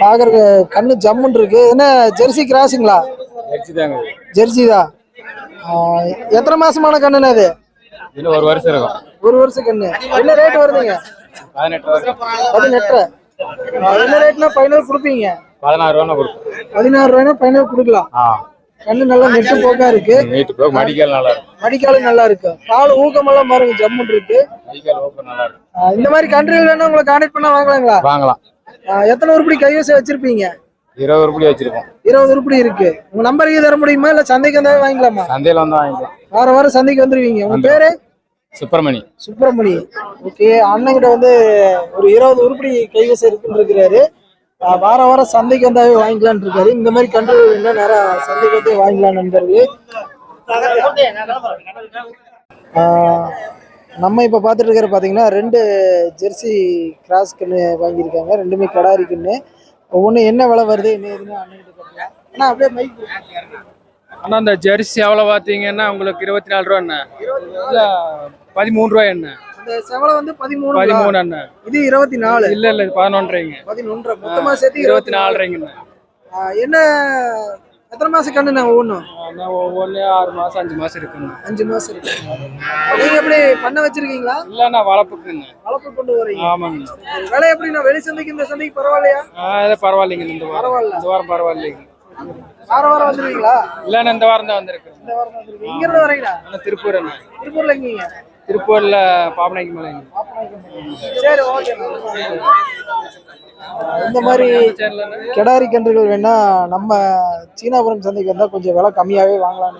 பாக்குறதுக்கு கண்ணு ஜம்முன்னு இருக்கு. என்ன ஜெர்சி கிராஸுங்களா ஜெர்சி தான். எத்தனை மாசமான கண்ணுண்ணே அது ஒரு வருஷம் இருக்கும். ஒரு வருஷம் கண்ணு. என்ன ரேட் வருதுங்க? பதினெட்டு என்ன ரேட்னா ஃபைனல் கொடுப்பீங்க? பதினாறு ரூபா பதினாறு ரூபாய்னா ஃபைனல் கொடுக்கலாம். கண்ணு நல்லா நெட்டு போக்கா இருக்கு. நீட்டு போய் மடிக்கால் நல்லா இருக்கும் மடிக்காலும் நல்லா இருக்கு. கால் ஊக்கமெல்லாம் பாருங்க ஜம்முன்னு இருக்கு. மடிக்கால் நல்லா இந்த மாதிரி கண்ட்ரிகள் வேணா உங்களை கான்டாக்ட் பண்ணா வாங்கலாங்களா? வாங்கலாம். எத்தனை உருப்படி கைவசம் வச்சிருப்பீங்க? இருபது ரூபாய் வச்சிருக்கோம். இருபது உருப்படி இருக்கு. உங்க நம்பருக்கு தர முடியுமா? இல்ல சந்தைக்கு வந்தாவே வாங்கிக்கலாமா? சந்தையில வந்து வாங்கிக்கலாம். வாரம் வாரம் சந்தைக்கு வந்துருவீங்க. உங்க பேரு? சுப்பிரமணி. சுப்பிரமணி. ஓகே அண்ணன்கிட்ட வந்து ஒரு இருபது உருப்படி கைவசம் இருக்குன்னு இருக்கிறாரு. வார வாரம் வாரம் சந்தைக்கு வந்தாவே வாங்கிக்கலாம்னு இருக்காரு. இந்த மாதிரி கன்று இன்னும் நேரம் சந்தைக்கு வந்து வாங்கிக்கலாம் நண்பர்களே நம்ம இப்போ பார்த்துட்டு இருக்கிற பார்த்தீங்கன்னா ரெண்டு ஜெர்சி கிராஸ் கன்று வாங்கியிருக்காங்க. ரெண்டுமே கடாரிக்குன்னு கன்று என்ன விலை வருது என்ன ஏதுன்னு அண்ணன் கேட்கலாம் அப்படியே மைக் அண்ணா இந்த ஜெர்சி எவ்வளோ பார்த்தீங்கன்னா உங்களுக்கு இருபத்தி நாலு ரூபா என்ன இல்லை பதிமூணு ரூபா என்ன அந்த செவலை வந்து பதிமூணு பதிமூணு என்ன இது இருபத்தி நாலு இல்லை இல்லை பதினொன்றரைங்க. பதினொன்றரை. மொத்தமா சேர்த்து இருபத்தி நாலுரைங்கண்ணா ஆஹ் என்ன எத்தனை மாசம் கண்ணுண்ணா ஒவ்வொன்றும்? ஒவ்வொன்று ஆறு மாதம் அஞ்சு மாதம் இருக்குண்ணா. அஞ்சு மாசம் இருக்கு. நீங்க எப்படி பண்ண வச்சிருக்கீங்களா? இல்லைண்ணா வளர்ப்புக்குங்க. வளர்ப்பு கொண்டு வரீங்க. ஆமாங்க விலை எப்படிண்ணா வெளி சந்தைக்கு இந்த சந்தைக்கு பரவாயில்லையா? இதை பரவாயில்லைங்க இந்த வாரம் பரவாயில்ல. இந்த வாரம் பரவாயில்லைங்க. வாரம் வாரம் வந்துருவீங்களா? இல்லைண்ணா இந்த வாரம் தான் வந்திருக்குறேன். இந்த வாரம் வந்துருவீங்க. இங்க இருந்து வரீங்களா? அண்ணா திருப்பூர் அண்ணா திருப்பூர்ல எங்கீங்க? திருப்பூரில் பாப்பநாய்க்கு மலைங்க சரி ஓகே. இந்த மாதிரி கிடாரி கன்றுகள் வேணா நம்ம சீனாபுரம் சந்தைக்கு வந்தா கொஞ்சம் விலை கம்மியாவே வாங்கலாம்